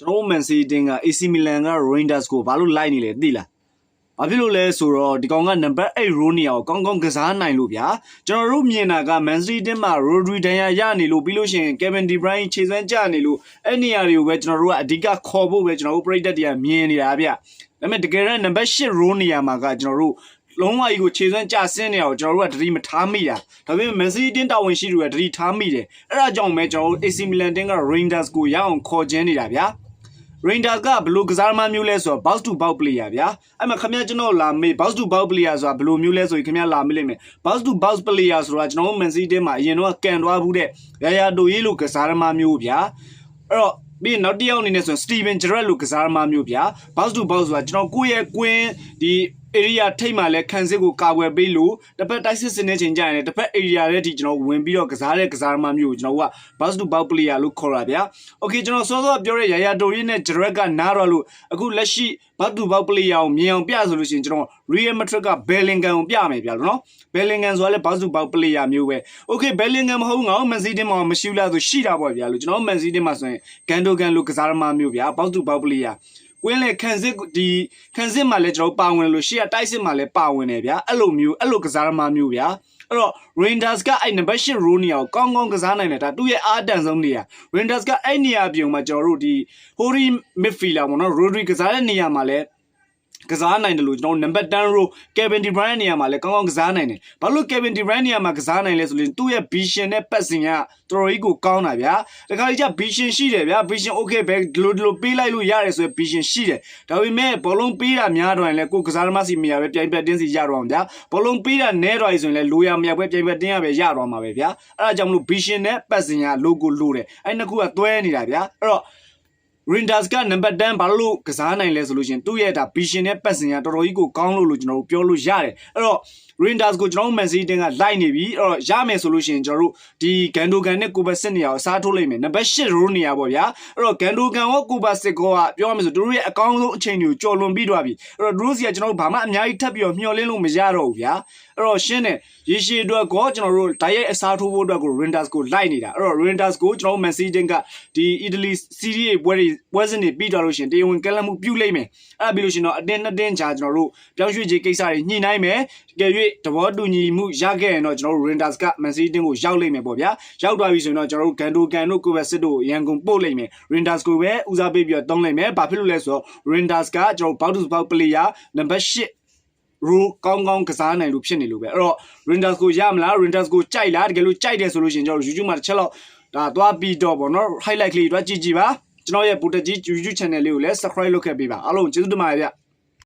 ကျွန်တော်တို့ Man City တင်းက AC Milan က Rangers ကိုဘာလို့လိုက်နေလဲသိလားဘာဖြစ်လို့လဲဆိုတော့ဒီကောင်က number 8 Rooney ကိုကောင်းကောင်းကစားနိုင်လို့ဗျာကျွန်တော်တို့မြင်တာက Man City တင်းမှာ Rodri ဒန်ယာရနေလို့ပြီးလို့ရှိရင် Kevin De Bruyne ခြေစွမ်းကျနေလို့အဲ့နေရာတွေကိုပဲကျွန်တော်တို့ကအဓိကခေါ်ဖို့ပဲကျွန်တော်တို့ပရိသတ်တွေကမြင်နေတာဗျဒါပေမဲ့တကယ်တော့ number 8 Rooney မှာကကျွန်တော်တို့လုံးဝကြီးကိုခြေစွမ်းကျဆင်းနေတာကိုကျွန်တော်တို့ကတတိမထားမိတာဒါပေမဲ့ Man City တင်းတာဝန်ရှိသူကတတိထားမိတယ်အဲ့ဒါကြောင့်ပဲကျွန်တော်တို့ AC Milan တင်းက Rangers ကိုရအောင်ခေါ်ခြင်းနေတာဗျာ Rangers ကဘယ်လိုကစားသမားမျိုးလဲဆိုတော့ box to box player ဗျာအဲ့မှာခင်ဗျားကျွန်တော်လာမေး box to box player ဆိုတာဘယ်လိုမျိုးလဲဆိုရင်ခင်ဗျားလာမေးလိမ့်မယ် box to box player ဆိုတာကျွန်တော်တို့ Man City တင်းမှာအရင်တော့ကန်သွားဘူးတဲ့ရရတိုရေးလို့ကစားသမားမျိုးဗျာအဲ့တော့ပြီးရင်နောက်တစ်ယောက်အနေနဲ့ဆိုရင် Steven Gerrard လို့ကစားသမားမျိုးဗျာ box to box ဆိုတာကျွန်တော်ကိုယ့်ရဲ့ကွင်းဒီ area ထိတ်မှလည်းခံစစ်ကိုကာကွယ်ပေးလို့တစ်ဖက်တိုက်စစ်စနေချိန်ကြရင်လည်းတစ်ဖက် area ထဲထိကျွန်တော်ဝင်ပြီးတော့ကစားတဲ့ကစားသမားမျိုးကိုကျွန်တော်က box to box player လို့ခေါ်တာဗျာ okay ကျွန်တော်စောစောပြောတဲ့ရရတိုရီနဲ့ Gerrard ကနားတော့လို့အခုလက်ရှိ box to box player ကိုမြင်အောင်ပြဆိုလို့ရှိရင်ကျွန်တော် Real Madrid က Bellingham ကိုပြမယ်ဗျာလို့နော် Bellingham ဆိုတာလည်း box to box player မျိုးပဲ okay Bellingham မဟုတ်ငါ့ Man City မှာမရှိဘူးလားဆိုရှိတာပေါ့ဗျာလို့ကျွန်တော် Man City မှာဆိုရင် Gundogan လို့ကစားသမားမျိုးဗျာ box to box player ကွင်းလေခန်းစစ်ဒီခန်းစစ်မှာလည်းကျွန်တော်ပါဝင်လို့ရှေ့ကတိုက်စစ်မှာလည်းပါဝင်တယ်ဗျာအဲ့လိုမျိုးအဲ့လိုကစားသမားမျိုးဗျာအဲ့တော့ Rangers ကအဲ့ number 8 Rooney ကိုကောင်းကောင်းကစားနိုင်တယ်ဒါသူ့ရဲ့အားတန်ဆုံးနေရာ Rangers ကအဲ့နေရာပြုံမှာကျွန်တော်တို့ဒီ Hori midfielder ပေါ့နော် Rodri ကစားတဲ့နေရာမှာလည်း ကစားနိုင်တယ်လို့ကျွန်တော်နံပါတ်10 row Kevin De Bruyne နေရာမှာလည်းကောင်းကောင်းကစားနိုင်တယ်။ဘာလို့ Kevin De Bruyne နေရာမှာကစားနိုင်လဲဆိုရင်သူ့ရဲ့ vision နဲ့ပတ်စင်ကတော်တော်ကြီးကိုကောင်းတာဗျာ။တခါကြီးကျ vision ရှိတယ်ဗျာ vision okay ပဲဒီလိုဒီလိုပေးလိုက်လို့ရတယ်ဆိုရင် vision ရှိတယ်။ဒါပေမဲ့ဘောလုံးပေးတာများတော့ရင်လည်းကိုယ်ကစားသမားစီမရပဲပြိုင်ပတ်တင်းစီရတော့အောင်ဗျာ။ဘောလုံးပေးတာနဲတော့ရင်ဆိုရင်လည်းလိုရမရပဲပြိုင်ပတ်တင်းရပဲရတော့မှာပဲဗျာ။အဲ့ဒါကြောင့်မလို့ vision နဲ့ပတ်စင်က logo လိုတယ်။အဲ့နှစ်ခုကတွဲနေတာဗျာ။အဲ့တော့ Rangers ကနံပါတ်10ဘာလို့ကစားနိုင်လဲဆိုလို့ရှင်သူ့ရဲ့ဒါ vision နဲ့ပတ်စင်ကတော်တော်ကြီးကိုကောင်းလို့လို့ကျွန်တော်တို့ပြောလို့ရတယ်အဲ့တော့ Rangers ကိုကျွန်တော်တို့ Man City တင်းကလိုက်နေပြီအဲ့တော့ရမယ်ဆိုလို့ရှင်ကျွန်တော်တို့ဒီ Gandogan နဲ့ Kovacic နေရာကိုစားထိုးလိုက်မယ်နံပါတ်8 row နေရာပေါ့ဗျာအဲ့တော့ Gandogan ရော Kovacic ကောကပြောရမယ်ဆိုသူတို့ရဲ့အကောင်းဆုံးအချိန်တွေကိုကြော်လွန်ပြီးတော့ပြီအဲ့တော့သူတို့စီကကျွန်တော်တို့ဘာမှအများကြီးထပ်ပြီးတော့မျှော်လင့်လို့မရတော့ဘူးဗျာအဲ့တော့ရှင်းတယ်ရေရှည်အတွက်ကောကျွန်တော်တို့ဓာတ်ရိုက်အစားထိုးဖို့အတွက်ကို Rangers ကိုလိုက်နေတာအဲ့တော့ Rangers ကိုကျွန်တော်တို့ Man City တင်းကဒီ Italy Serie A ပွဲတွေပွဲစဉ်တွေပြီးတော့လို့ရှင်တရားဝင်ကလပ်မှုပြုလိုက်မယ်အဲ့ဒါပြီးလို့ရှင်တော့အတင်းနှစ်တင်းချာကျွန်တော်တို့ပြောင်းရွှေ့ခြင်းကိစ္စတွေညှိနှိုင်းမယ်တကယ်၍သဘောတူညီမှုရခဲ့ရင်တော့ကျွန်တော်တို့ Rangers က Man City တင်းကိုရောက်လိမ့်မယ်ပေါ့ဗျာရောက်သွားပြီဆိုရင်တော့ကျွန်တော်တို့ Gandogan တို့ Kovacic တို့ရန်ကုန်ပို့လိမ့်မယ် Rangers ကိုပဲဦးစားပေးပြီးတော့တုံးလိုက်မယ်ဘာဖြစ်လို့လဲဆိုတော့ Rangers ကကျွန်တော်တို့ Bout to Bout player number 8 rule ကောင်းကောင်းကစားနိုင်လို့ဖြစ်နေလို့ပဲအဲ့တော့ Rangers ကိုရမလား Rangers ကိုကြိုက်လားတကယ်လို့ကြိုက်တယ်ဆိုလို့ရှိရင်ကျွန်တော်တို့ YouTube မှာတစ်ချက်လောက်ဒါသွားပြီးတော့ဗောနော် highlight ကလေးတွေကြည့်ကြည့်ပါကျွန်တော်ရဲ့ပူတကြီး YouTube channel လေးကိုလည်း subscribe လုပ်ခဲ့ပေးပါအားလုံးကျေးဇူးတင်ပါတယ်ဗျ